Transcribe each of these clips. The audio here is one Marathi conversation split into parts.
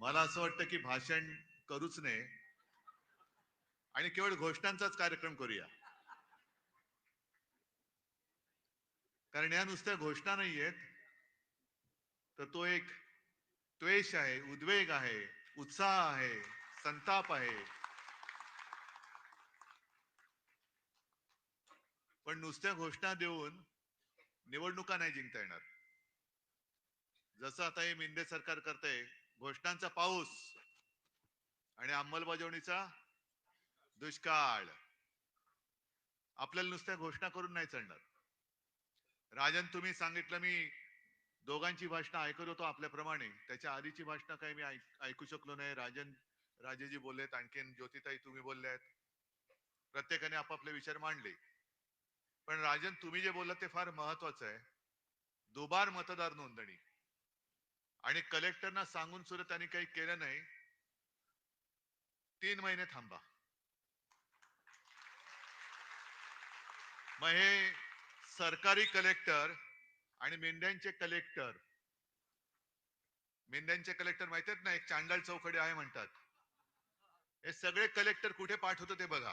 मला असं वाटतं की भाषण करूच नये. आणि केवळ घोषणांचाच कार्यक्रम करूया. कारण या नुसत्या घोषणा नाहीयेत तर तो एक त्वेष आहे उद्वेग आहे उत्साह आहे संताप आहे. पण नुसत्या घोषणा देऊन निवडणुका नाही जिंकता येणार. जसं आता हे मिंदे सरकार करतंय घोषणांचा पाऊस आणि अंमलबजावणीचा दुष्काळ. आपल्याला नुसत्या घोषणा करून नाही चालणार. राजन तुम्ही सांगितलं मी दोघांची भाषण ऐकत होतो आपल्याप्रमाणे. त्याच्या आधीची भाषणा काही मी ऐकू शकलो नाही. राजन राजेजी बोललेत आणखीन ज्योतिताई तुम्ही बोलल्यात. प्रत्येकाने आपापले विचार मांडले. पण राजन तुम्ही जे बोललात ते फार महत्वाचं आहे. दुबार मतदार नोंदणी. आणि कलेक्टरना सांगून सुद्धा त्यांनी काही केलं नाही. तीन महिने थांबा. मग हे सरकारी कलेक्टर आणि मेंढ्यांचे कलेक्टर मेंढ्यांचे कलेक्टर माहिती आहेत ना एक चांडाळ चौकडे आहे म्हणतात. हे सगळे कलेक्टर कुठे पाठवतो ते बघा.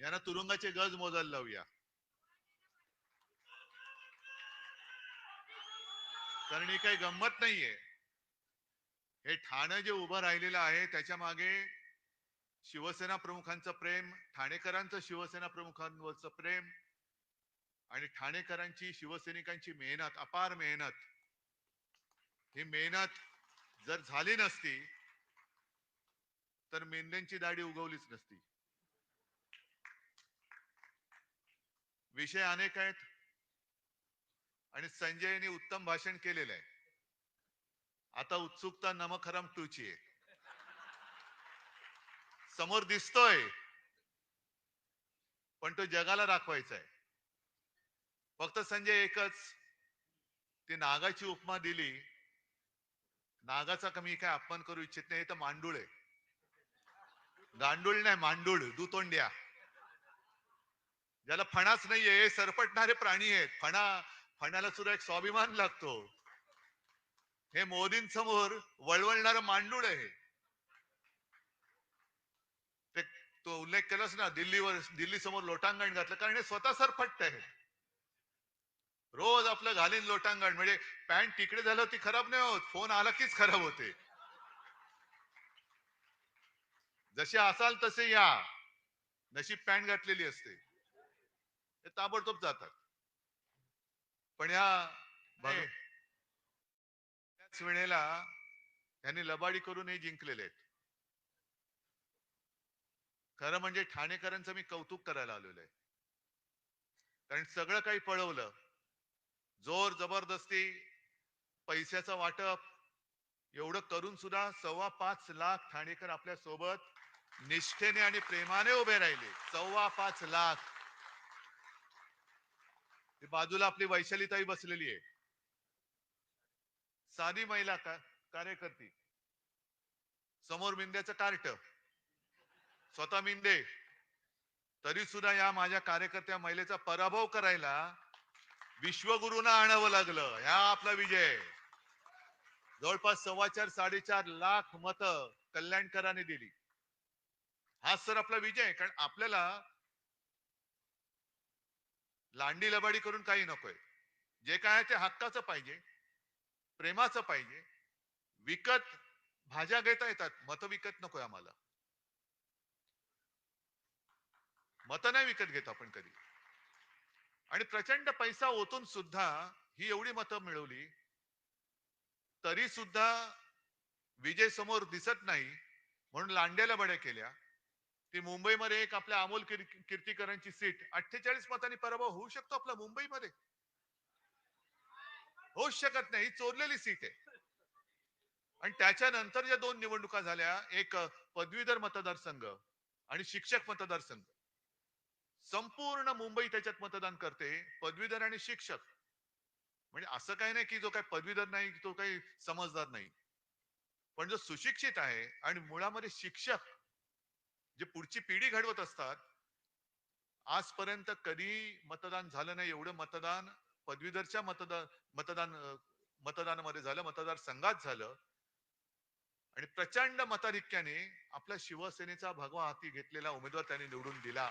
यांना तुरुंगाचे गज मोजायला लावूया. कारण ही काही गंमत नाहीये. हे ठाणं जे उभं राहिलेलं आहे त्याच्यामागे शिवसेना प्रमुखांचं प्रेम ठाणेकरांचं शिवसेना प्रमुखांवरचं प्रेम आणि ठाणेकरांची शिवसैनिकांची मेहनत अपार मेहनत ही मेहनत जर झाली नसती तर मेंढ्यांची दाढी उगवलीच नसती. विषय अनेक आहेत. आणि संजयने उत्तम भाषण केलेलं आहे. आता उत्सुकता नमखराम टूची आहे. समोर दिसतोय. पण तो जगाला दाखवायचा आहे. फक्त संजय एकच. ती नागाची उपमा दिली. नागाचा कमी काय अपमान करू इच्छित नाही हे तर मांडूळ आहे. गांडूळ नाही मांडूळ दुतोंड्या. ज्याला फणाच नाहीये हे सरपटणारे प्राणी आहेत. फणा म्हणायला सुद्धा एक स्वाभिमान लागतो. हे मोदींसमोर वळवळणार मांडूळ आहे. ते तो उल्लेख केलास ना दिल्लीवर दिल्ली समोर लोटांगण घातलं कारण हे स्वतः सरपट्ट आहे. रोज आपलं घालीन लोटांगण म्हणजे पॅन्ट तिकडे झालं ती खराब नाही होत फोन आला कीच खराब होते. जसे असाल तसे या. नशीब पॅन्ट घातलेली असते. ते ताबडतोब जातात. पण या त्याच वेळेला त्यांनी लबाडी करून हे जिंकलेले आहेत. खरं म्हणजे ठाणेकरांचं मी कौतुक करायला आलेलो आहे. कारण सगळं काही पळवलं. जोर जबरदस्ती पैशाचं वाटप एवढं करून सुद्धा सव्वा पाच लाख ठाणेकर आपल्यासोबत निष्ठेने आणि प्रेमाने उभे राहिले. सव्वा पाच लाख. बाजूला आपली वैशालीताई बसलेली आहे. साधी महिला का कार्यकर्ती. समोर मिंद्याचं कार्ट. स्वतः मिंदे. तरी सुद्धा या माझ्या कार्यकर्त्या महिलेचा पराभव करायला विश्वगुरूंना आणावं लागलं. ह्या आपला विजय. जवळपास सव्वा चार साडेचार लाख मत कल्याणकरांनी दिली. हाच सर आपला विजय. कारण आपल्याला लांडी लबाडी करून काही नकोय. जे काय ते हक्काचं पाहिजे प्रेमाचं पाहिजे. विकत भाज्या घेता येतात मत विकत नकोय आम्हाला. मत नाही विकत घेत आपण कधी. आणि प्रचंड पैसा ओतून सुद्धा ही एवढी मतं मिळवली तरी सुद्धा विजय समोर दिसत नाही म्हणून लांड्याला बड्या केल्या. ती मुंबईमध्ये एक आपल्या अमोल कीर्तीकरांची सीट. अठ्ठेचाळीस मतांनी पराभव होऊ शकतो आपला मुंबईमध्ये. होऊच शकत नाही. ही चोरलेली सीट आहे. आणि त्याच्यानंतर ज्या दोन निवडणुका झाल्या एक पदवीधर मतदारसंघ आणि शिक्षक मतदारसंघ. संपूर्ण मुंबई त्याच्यात मतदान करते. पदवीधर आणि शिक्षक. म्हणजे असं काही नाही की जो काही पदवीधर नाही तो काही समजदार नाही. पण जो सुशिक्षित आहे आणि मुळामध्ये शिक्षक जे पुढची पिढी घडवत असतात आजपर्यंत कधी मतदान झालं नाही एवढं मतदान पदवीधरच्या मतदान मतदान मतदानामध्ये झालं मतदारसंघात झालं. आणि प्रचंड मताधिक्याने आपल्या शिवसेनेचा भगवा हाती घेतलेला उमेदवार त्यांनी निवडून दिला.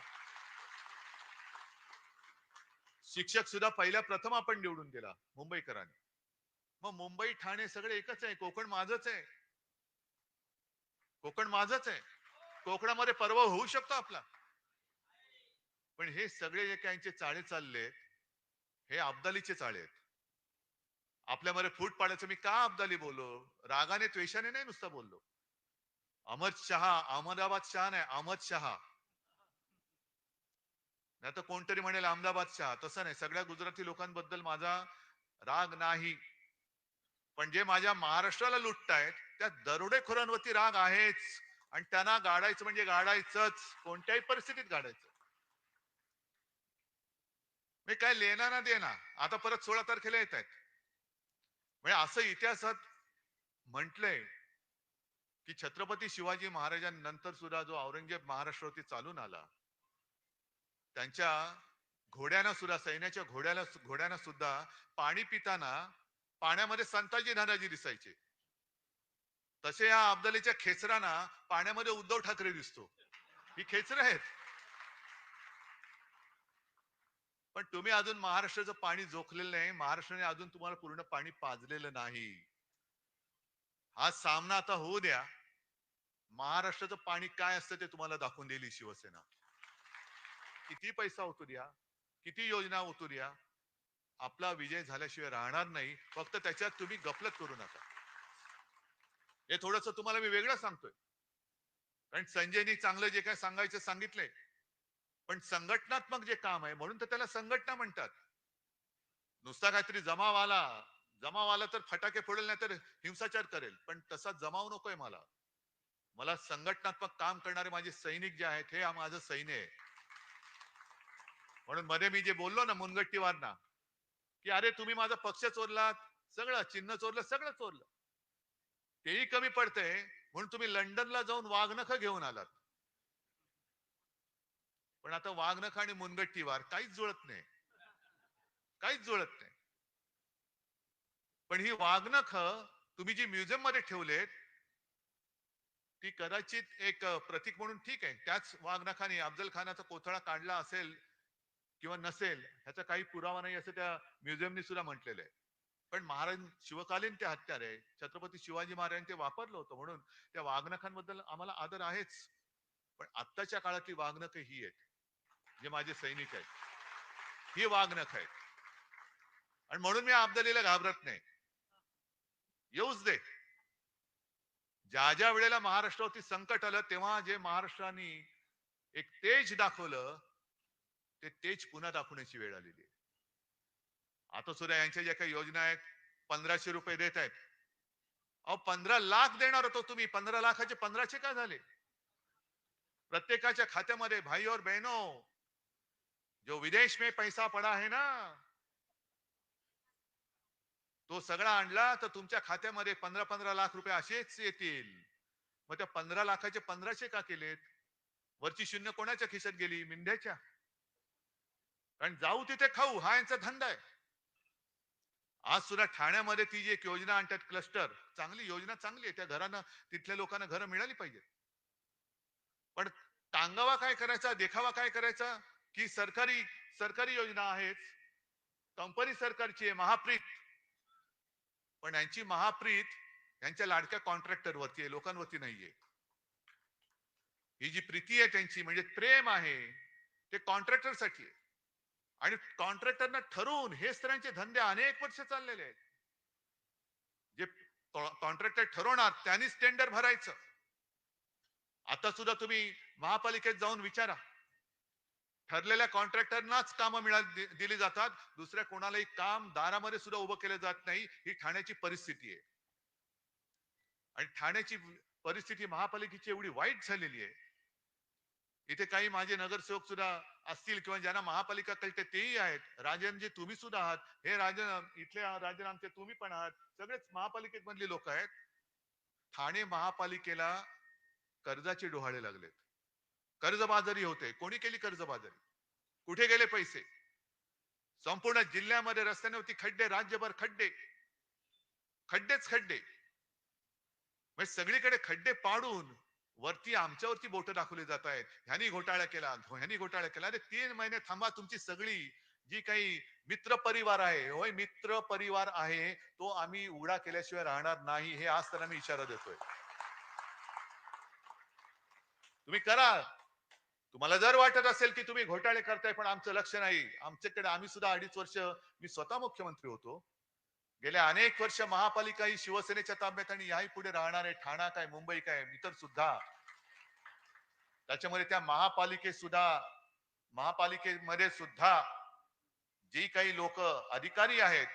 शिक्षक सुद्धा पहिल्या प्रथम आपण निवडून दिला मुंबईकरांनी. मग मुंबई ठाणे सगळे एकच आहे कोकण माझच आहे. कोकण माझच आहे. कोकणामध्ये परवा होऊ शकतो आपला. पण हे सगळे जे काही चाळे चालले हे अब्दालीचे चाळे आहेत. आपल्यामध्ये फूट पाडायचं मी का अब्दाली बोललो? रागाने त्वेषाने नाही नुसतं बोललो. अहमद शहा अहमदाबाद शहा नाही अहमद शहा. नाही तर कोणतरी म्हणेल अहमदाबाद शहा. तसं नाही. सगळ्या गुजराती लोकांबद्दल माझा राग नाही. पण जे माझ्या महाराष्ट्राला लुटतायत त्या दरोडेखोरांवरती राग आहेच. आणि त्यांना गाडायचं म्हणजे गाडायचंच. कोणत्याही परिस्थितीत गाडायचं. मी काय लेना ना देना आता परत सोळा तारखेला येत आहेत. म्हणजे असं इतिहासात म्हटलंय की छत्रपती शिवाजी महाराजांनंतर सुद्धा जो औरंगजेब महाराष्ट्रावरती चालून आला त्यांच्या घोड्यांना सुद्धा सैन्याच्या घोड्याला घोड्यांना सुद्धा पाणी पिताना पाण्यामध्ये संताजी धनाजी दिसायचे. तसे या अब्दालीच्या खेचरांना पाण्यामध्ये उद्धव ठाकरे दिसतो. ही खेचर आहेत. पण तुम्ही अजून महाराष्ट्राचं पाणी जोखलेलं नाही. महाराष्ट्राने अजून तुम्हाला पूर्ण पाणी पाजलेलं नाही. हा सामना आता होऊ द्या. महाराष्ट्राचं पाणी काय असतं ते तुम्हाला दाखवून देईल शिवसेना. किती पैसा होतो द्या. किती योजना होतो द्या. आपला विजय झाल्याशिवाय राहणार नाही. फक्त त्याच्यात तुम्ही गफलत करू नका. हे थोडस तुम्हाला मी वेगळं सांगतोय. कारण संजयनी चांगलं जे काय सांगायचं सांगितलंय. पण संघटनात्मक जे काम आहे म्हणून तर त्याला संघटना म्हणतात. नुसता काहीतरी जमाव आला जमाव आला तर फटाके फोडेल नाही तर हिंसाचार करेल. पण तसा जमाव नकोय मला. मला संघटनात्मक काम करणारे माझे सैनिक जे आहेत हे माझं सैन्य आहे. म्हणून मध्ये मी जे बोललो ना मुनगट्टीवारना की अरे तुम्ही माझा पक्ष चोरलात सगळं चिन्ह चोरलं सगळं चोरलं. तेही कमी पडते म्हणून तुम्ही लंडनला जाऊन वाघनख घेऊन आलात. पण आता वाघनख आणि मुनगट्टीवार काहीच जुळत नाही. काहीच जुळत नाही. पण ही वाघनख तुम्ही जी म्युझियममध्ये ठेवलेत ती कदाचित एक प्रतीक म्हणून ठीक आहे. त्याच वाघनखाने अफजल खानाचा कोथळा काढला असेल किंवा नसेल ह्याचा काही पुरावा नाही असं त्या म्युझियमनी सुद्धा म्हटलेलं आहे. पण महाराज शिवकालीन ते हत्यार आहे. छत्रपती शिवाजी महाराजांनी ते वापरलं होतं म्हणून त्या वाघनखांबद्दल आम्हाला आदर आहेच. पण आत्ताच्या काळातली वाघनख ही आहेत. जे माझे सैनिक आहेत. ही वाघनख आहेत. आणि म्हणून मी अब्दालीला घाबरत नाही. येऊच दे. ज्या ज्या वेळेला महाराष्ट्रावरती संकट आलं तेव्हा जे महाराष्ट्राने एक तेज दाखवलं ते तेज पुन्हा दाखवण्याची वेळ आलेली आहे. आता सुद्धा यांच्या ज्या काही योजना आहेत पंधराशे रुपये देत आहेत. अहो पंधरा लाख देणार होतो तुम्ही. पंधरा लाखाचे पंधराशे का झाले? प्रत्येकाच्या खात्यामध्ये भाई और बहनो जो विदेश में पैसा पडा है ना तो सगळा आणला तर तुमच्या खात्यामध्ये पंधरा पंधरा लाख रुपये असेच येतील. मग त्या पंधरा लाखाचे पंधराशे का केलेत? वरची शून्य कोणाच्या खिशात गेली? मिंढ्याच्या कारण जाऊ तिथे खाऊ हा यांचा धंदा आहे. आज सुद्धा ठाण्यामध्ये ती जी एक योजना आणतात क्लस्टर चांगली योजना चांगली आहे. त्या घरानं तिथल्या लोकांना घरं मिळाली पाहिजेत पण टांगावा काय करायचा देखावा काय करायचा? की सरकारी सरकारी योजना आहेच कंपनी सरकारची आहे महाप्रीत. पण यांची महाप्रीत यांच्या लाडक्या कॉन्ट्रॅक्टर वरती आहे लोकांवरती नाहीये. ही जी प्रीती आहे त्यांची म्हणजे प्रेम आहे ते कॉन्ट्रॅक्टरसाठी आहे. आणि कॉन्ट्रॅक्टरना ठरवून हे स्त्रियांचे धंदे अनेक वर्ष चाललेले आहेत. जे कॉन्ट्रॅक्टर ठरवणार त्यांनीच टेंडर भरायचं. आता सुद्धा तुम्ही महापालिकेत जाऊन विचारा. ठरलेल्या कॉन्ट्रॅक्टरनाच कामं मिळा दिली जातात. दुसऱ्या कोणालाही काम दारामध्ये सुद्धा उभं केलं जात नाही. ही ठाण्याची परिस्थिती आहे. आणि ठाण्याची परिस्थिती महापालिकेची एवढी वाईट झालेली आहे. इथे काही माझे नगरसेवक सुद्धा असतील किंवा ज्यांना महापालिका कळते तेही आहेत. राजनजी तुम्ही सुद्धा आहात. हे राजन इथले राजन आमचे तुम्ही पण आहात. सगळेच महापालिकेत मधली लोक आहेत. ठाणे महापालिकेला कर्जाचे डोहाळे लागलेत. कर्जबाजारी होते. कोणी केली कर्जबाजारी? कुठे गेले पैसे? संपूर्ण जिल्ह्यामध्ये रस्त्यांवरती खड्डे राज्यभर खड्डे. खड्डेच खड्डे. म्हणजे सगळीकडे खड्डे पाडून वरती आमच्यावरती बोट दाखवली जात आहेत. ह्यानी घोटाळा केला ह्यानी घोटाळा केला. अरे तीन महिने थांबा तुमची सगळी जी काही मित्र परिवार आहे होय मित्र परिवार आहे तो आम्ही उडा केल्याशिवाय राहणार नाही हे आज त्यांना मी इशारा देतोय. तुम्ही करा. तुम्हाला जर वाटत असेल की तुम्ही घोटाळे करताय पण आमचं लक्ष नाही. आमच्याकडे आम्ही सुद्धा अडीच वर्ष मी स्वतः मुख्यमंत्री होतो. गेल्या अनेक वर्ष महापालिका ही शिवसेनेच्या ताब्यात आणि याही पुढे राहणार आहे. ठाणा काय मुंबई काय इतर सुद्धा. त्याच्यामध्ये त्या महापालिकेत सुद्धा महापालिकेमध्ये सुद्धा जी काही लोक अधिकारी आहेत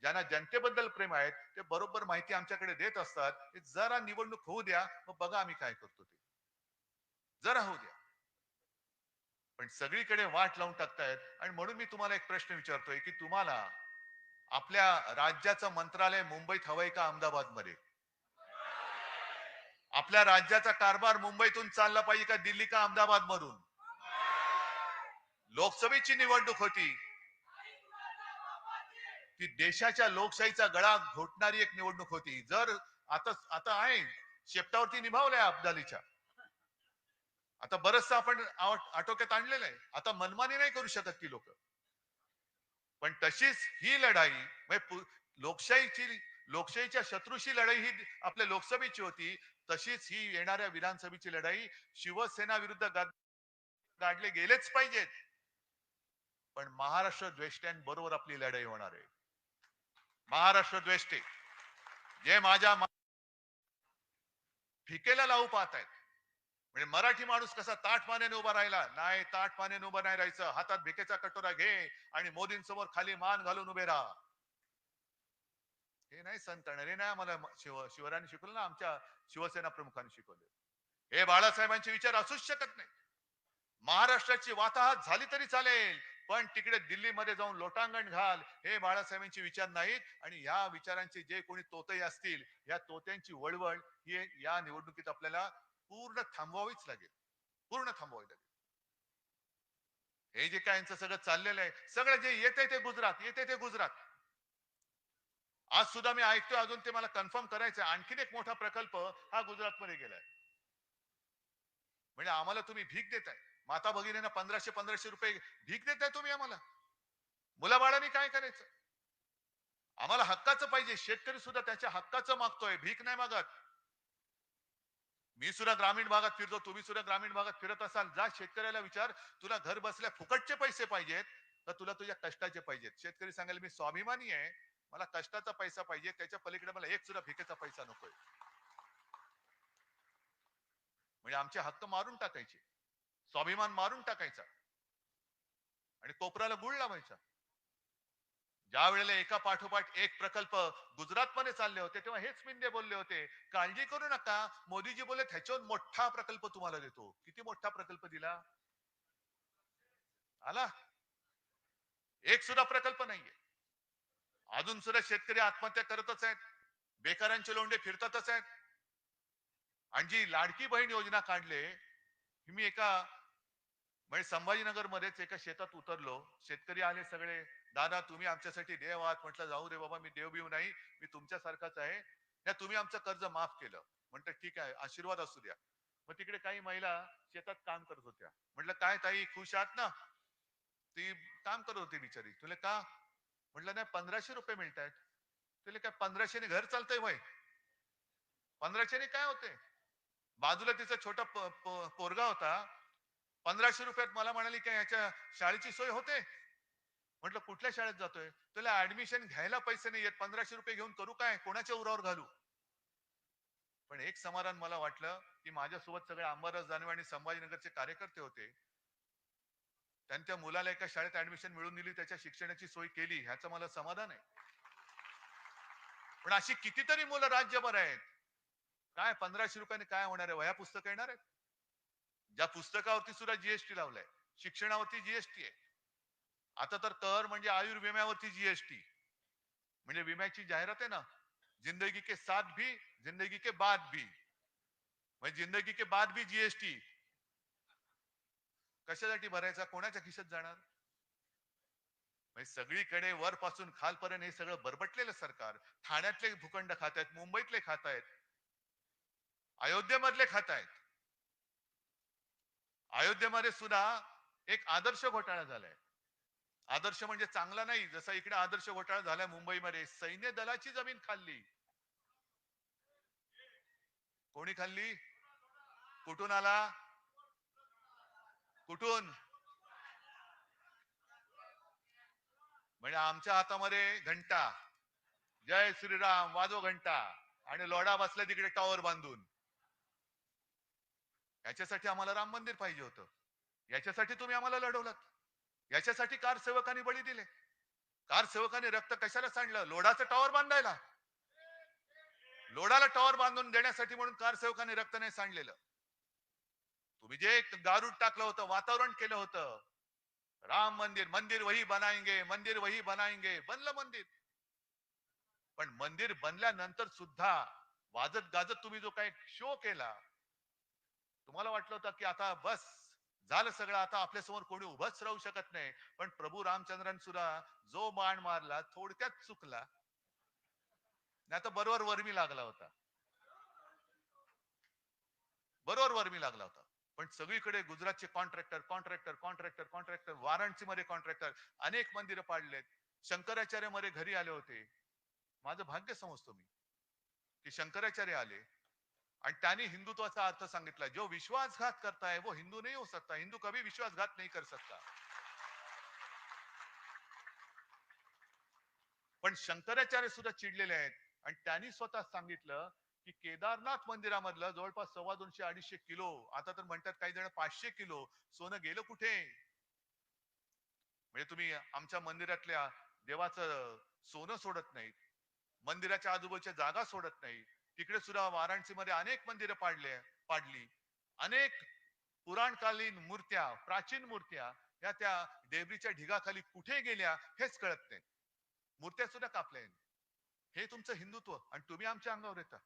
ज्यांना जनतेबद्दल प्रेम आहेत ते बरोबर माहिती आमच्याकडे देत असतात. जरा निवडणूक होऊ द्या मग बघा आम्ही काय करतो ते. जरा होऊ द्या. पण सगळीकडे वाट लावून टाकतायत. आणि म्हणून मी तुम्हाला एक प्रश्न विचारतोय की तुम्हाला आपल्या राज्याचं मंत्रालय मुंबईत हवंय का अहमदाबादमध्ये आपल्या राज्याचा कारभार मुंबईतून चालला पाहिजे का दिल्ली का अहमदाबाद मधून लोकसभेची निवडणूक होती. ती देशाच्या लोकशाहीचा गळा घोटणारी एक निवडणूक होती. जर आता आता आहे. शेपटावरती निभावलंय अब्दालीच्या. आता बरचसं आपण आटोक्यात आणलेलं आहे. आता मनमानी नाही करू शकत ती लोक. पण तशीच ही लढाई म्हणजे लोकशाहीची लोकशाहीच्या शत्रूशी लढाई ही आपल्या लोकसभेची होती तशीच ही येणाऱ्या विधानसभेची लढाई शिवसेना विरुद्ध गाडले गेलेच पाहिजेत. पण महाराष्ट्र द्वेष्ट्यांबरोबर आपली लढाई होणार आहे. महाराष्ट्र द्वेष्टे जे माझ्या फिकेला लावू पाहत आहेत म्हणजे मराठी माणूस कसा ताट पाण्याने उभा राहिला? नाही ताट पाण्याने उभा नाही राहायचं. हातात भिकेचा कटोरा घे आणि मोदींसमोर खाली मान घालून उभे राहा. हे नाही संत हे नाही आम्हाला शिव शिवरायांनी शिकवलं ना आमच्या शिवसेना प्रमुखांनी शिकवले. हे बाळासाहेबांचे विचार असूच शकत नाही महाराष्ट्राची वाताहत झाली तरी चालेल पण तिकडे दिल्लीमध्ये जाऊन लोटांगण घाल हे बाळासाहेबांचे विचार नाहीत. आणि या विचारांचे जे कोणी तोतई असतील या तोत्यांची वळवळ ही या निवडणुकीत आपल्याला पूर्ण थांबवावीच लागेल. पूर्ण थांबवावी लागेल. हे जे काय यांचं सगळं चाललेलं आहे सगळं जे येते ते गुजरात येते ते गुजरात. आज सुद्धा मी ऐकतोय अजून ते मला कन्फर्म करायचं आणखीन एक मोठा प्रकल्प हा गुजरात मध्ये गेलाय. म्हणजे आम्हाला तुम्ही भीक देताय. माता भगिनींना पंधराशे पंधराशे रुपये भीक देताय तुम्ही आम्हाला. मुलाबाळांनी काय करायचं? आम्हाला हक्काचं पाहिजे. शेतकरी सुद्धा त्याच्या हक्काचं मागतोय. भीक नाही मागत. मी सुद्धा ग्रामीण भागात फिरतो तुम्ही सुद्धा ग्रामीण भागात फिरत असाल जा शेतकऱ्याला विचार. तुला घर बसल्या फुकटचे पैसे पाहिजेत तर तुला तुझ्या कष्टाचे पाहिजेत. शेतकरी सांगेल मी स्वाभिमानी आहे मला कष्टाचा पैसा पाहिजे त्याच्या पलीकडे मला एक सुद्धा भिकेचा पैसा नकोय. म्हणजे आमचे हक्क मारून टाकायचे. स्वाभिमान मारून टाकायचा. आणि कोपराला गुळ लावायचा. ज्या वेळेला एका पाठोपाठ एक प्रकल्प गुजरात मध्ये चालले होते तेव्हा हेच मिंदे बोलले होते काळजी करू नका मोदीजी बोलले ह्याच्यावर मोठा प्रकल्प तुम्हाला देतो. किती मोठा प्रकल्प दिला? आला? एक सुद्धा प्रकल्प नाहीये. अजून सुद्धा शेतकरी आत्महत्या करतच आहेत बेकारांचे लोंढे फिरतातच आहेत. आणि जी लाडकी बहीण योजना काढले मी एका म्हणजे संभाजीनगर मध्येच एका शेतात उतरलो शेतकरी आले सगळे. दादा तुम्ही आमच्यासाठी देव आहात. म्हटलं जाऊ दे बाबा मी देव बिव नाही मी तुमच्यासारखाच आहे. या तुम्ही आमचं कर्ज माफ केलं. म्हटलं ठीक आहे आशीर्वाद असू द्या. मग तिकडे काही महिला शेतात काम करत होत्या. म्हटलं काय ताई खुश आहात ना? ती काम करत होती बिचारी. तुला का? म्हटलं नाही पंधराशे रुपये मिळत आहेत तुला काय पंधराशेने घर चालतंय वय? पंधराशेने काय होते? बाजूला तिचा छोटा प- पोरगा होता. पंधराशे रुपयात मला म्हणाली काय याच्या शाळेची सोय होते? म्हटलं कुठल्या शाळेत जातोय? तुला ऍडमिशन घ्यायला पैसे नाही येत पंधराशे रुपये घेऊन करू काय? कोणाच्या उरावर घालू? पण एक समाधान मला वाटलं की माझ्यासोबत सगळे अंबादास दानवे आणि संभाजीनगरचे कार्यकर्ते होते. त्यांच्या मुलाला एका शाळेत ऍडमिशन मिळून दिली त्याच्या शिक्षणाची सोय केली. ह्याचं मला समाधान आहे. पण अशी कितीतरी मुलं राज्यभर आहेत. काय पंधराशे रुपयाने काय होणार आहे? वह्या पुस्तकं येणार आहेत? ज्या पुस्तकावरती सुद्धा जीएसटी लावलाय. शिक्षणावरती जीएसटी आहे. आता तर कर म्हणजे आयुर्विम्यावरती जीएसटी म्हणजे विम्याची जाहिरात आहे ना जिंदगी के साथ भी जिंदगी के बाद भी. म्हणजे जिंदगी के बाद भी जीएसटी कशासाठी भरायचा? कोणाच्या खिशात जाणार? म्हणजे सगळीकडे वरपासून खालपर्यंत हे सगळं बरबटलेलं सरकार. ठाण्यातले भूखंड खात आहेत मुंबईतले खात आहेत अयोध्येमधले खात आहेत अयोध्येमध्ये सुद्धा एक आदर्श घोटाळा झालाय. आदर्श म्हणजे चांगला नाही. जसा इकडे आदर्श घोटाळा झाला मुंबईमध्ये सैन्य दलाची जमीन खाल्ली. कोणी खाल्ली? कुठून आला? कुठून? म्हणजे आमच्या हातामध्ये घंटा. जय श्रीराम वाजो घंटा. आणि लोडा बसला तिकडे टॉवर बांधून. याच्यासाठी आम्हाला राम मंदिर पाहिजे होतं. याच्यासाठी तुम्ही आम्हाला लढवलं. याच्यासाठी कार सेवकांनी बळी दिले. कार सेवकांनी रक्त कशाला सांडलं? लोढाचं टॉवर बांधायला. लोढाला टॉवर बांधून देण्यासाठी म्हणून कार सेवकांनी रक्त नाही सांडलेलं. तुम्ही जे एक गारूड टाकलं होतं वातावरण केलं होतं राम मंदिर मंदिर वही बनायंगे मंदिर वही बनायंगे बनलं मंदिर. पण मंदिर बनल्यानंतर सुद्धा वाजत गाजत तुम्ही जो काही शो केला तुम्हाला वाटलं होतं की आता बस झालं सगळं आता आपल्यासमोर कोणी उभंच राहू शकत नाही. पण प्रभू रामचंद्रन सुद्धा जो बाण मारला थोडक्यात चुकला. नाही तर बरोबर वर्मी लागला होता. बरोबर वर्मी लागला होता. पण सगळीकडे गुजरातचे contractor contractor contractor contractor Varanasi मध्ये कॉन्ट्रॅक्टर अनेक मंदिरं पाडलेत. शंकराचार्यमध्ये घरी आले होते. माझं भाग्य समजतो मी की शंकराचार्य आले. आणि त्यांनी हिंदुत्वाचा अर्थ सांगितला जो विश्वासघात करता है वो हिंदू नहीं हो सकता हिंदू कभी विश्वासघात नहीं कर सकता पण शंकराचार्य सुद्धा चिडलेले आहेत. आणि त्यांनी स्वतः सांगितलं की केदारनाथ मंदिरामधलं जवळपास सव्वा दोनशे अडीचशे किलो आता तर म्हणतात काही जण पाचशे किलो सोनं गेलं कुठे? म्हणजे तुम्ही आमच्या मंदिरातल्या देवाचं सोनं सोडत नाहीत. मंदिराच्या आजूबाजूच्या जागा सोडत नाही तिकडे सुद्धा वाराणसीमध्ये अनेक मंदिरं पाडले पाडली. अनेक पुराणकालीन मूर्त्या प्राचीन मूर्त्या या त्या देवरीच्या ढिगाखाली कुठे गेल्या हेच कळत नाही. मूर्त्या सुद्धा कापल्या हे तुमचं हिंदुत्व आणि तुम्ही आमच्या अंगावर येता.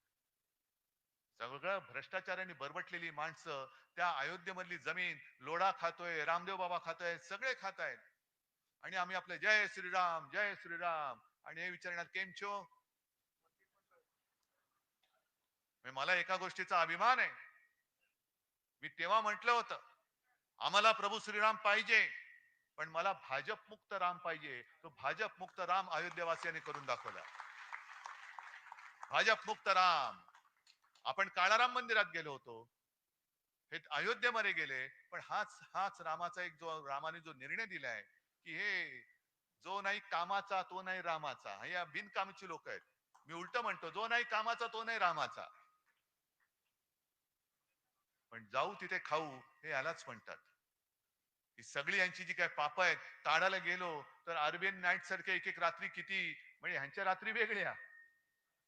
सगळं भ्रष्टाचाराने बरबटलेली माणसं त्या अयोध्येमधली जमीन लोढा खातोय रामदेव बाबा खातोय सगळे खात आहेत आणि आम्ही आपले जय श्रीराम जय श्रीराम. आणि हे विचारणार केमचो छो म्हणजे मला एका गोष्टीचा अभिमान आहे. मी तेव्हा म्हटलं होतं आम्हाला प्रभू श्रीराम पाहिजे पण मला भाजप मुक्त राम पाहिजे. तो भाजप मुक्त राम अयोध्येवासियांनी करून दाखवला. भाजप मुक्त राम. आपण काळाराम मंदिरात गेलो होतो. हे अयोध्येमध्ये गेले पण हाच हाच रामाचा एक जो रामाने जो निर्णय दिलाय की हे जो नाही कामाचा तो नाही रामाचा. या बिनकामाची लोक आहेत. मी उलट म्हणतो जो नाही कामाचा तो नाही रामाचा. पण जाऊ तिथे खाऊ हे यालाच म्हणतात. ही सगळी यांची जी काय पाप आहेत ताडाला गेलो तर अरबियन नाईट सारखे एक एक रात्री किती म्हणजे ह्यांच्या रात्री वेगळ्या.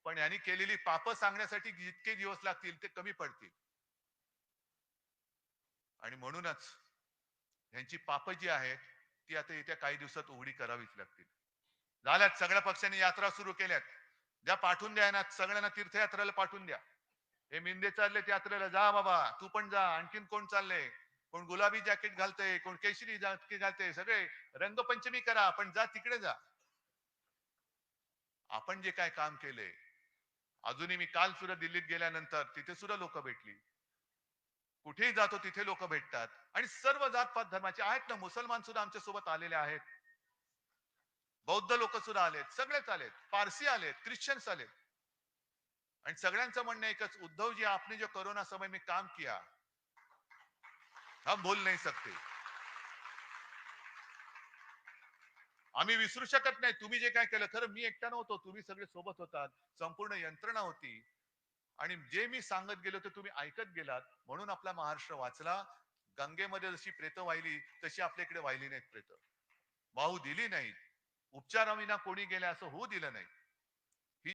पण यांनी केलेली पाप सांगण्यासाठी जितके दिवस लागतील ते कमी पडतील. आणि म्हणूनच ह्यांची पाप जी आहेत ती आता येत्या काही दिवसात उघडी करावीच लागतील. झाल्यात सगळ्या पक्षांनी यात्रा सुरू केल्यात. ज्या पाठवून द्या ना सगळ्यांना तीर्थयात्रेला पाठवून द्या. हे मिंदे चालले यात्रेला. जा बाबा तू पण जा. आणखीन कोण चालले कोण गुलाबी जॅकेट घालतय? कोण केशरी जॅकेट घालतंय? सगळे रंगपंचमी करा पण जा तिकडे जा. आपण जे काय काम केले अजूनही मी काल सुद्धा दिल्लीत गेल्यानंतर तिथे सुद्धा लोक भेटली. कुठेही जातो तिथे लोक भेटतात. आणि सर्व जात पात धर्माचे आहेत ना मुसलमान सुद्धा आमच्यासोबत आलेले आहेत. बौद्ध लोक सुद्धा आलेत. सगळेच आलेत. पारसी आलेत. ख्रिश्चन्स आलेत. आणि सगळ्यांचं म्हणणं एकच उद्धव जी आपने जो कोरोना समय में काम किया हम बोल नाही सकते. आम्ही विसरू शकत नाही. तुम्ही जे काय केलं खरं मी एकटा नव्हतो तुम्ही सगळे सोबत होतात संपूर्ण यंत्रणा होती. आणि जे मी सांगत गेलो ते तुम्ही ऐकत गेलात. म्हणून आपला महाराष्ट्र वाचला. गंगेमध्ये जशी प्रेत वाहिली तशी आपल्या इकडे वाहिली नाहीत प्रेत. वाहू दिली नाहीत. उपचाराविना कोणी गेले असं होऊ दिलं नाही.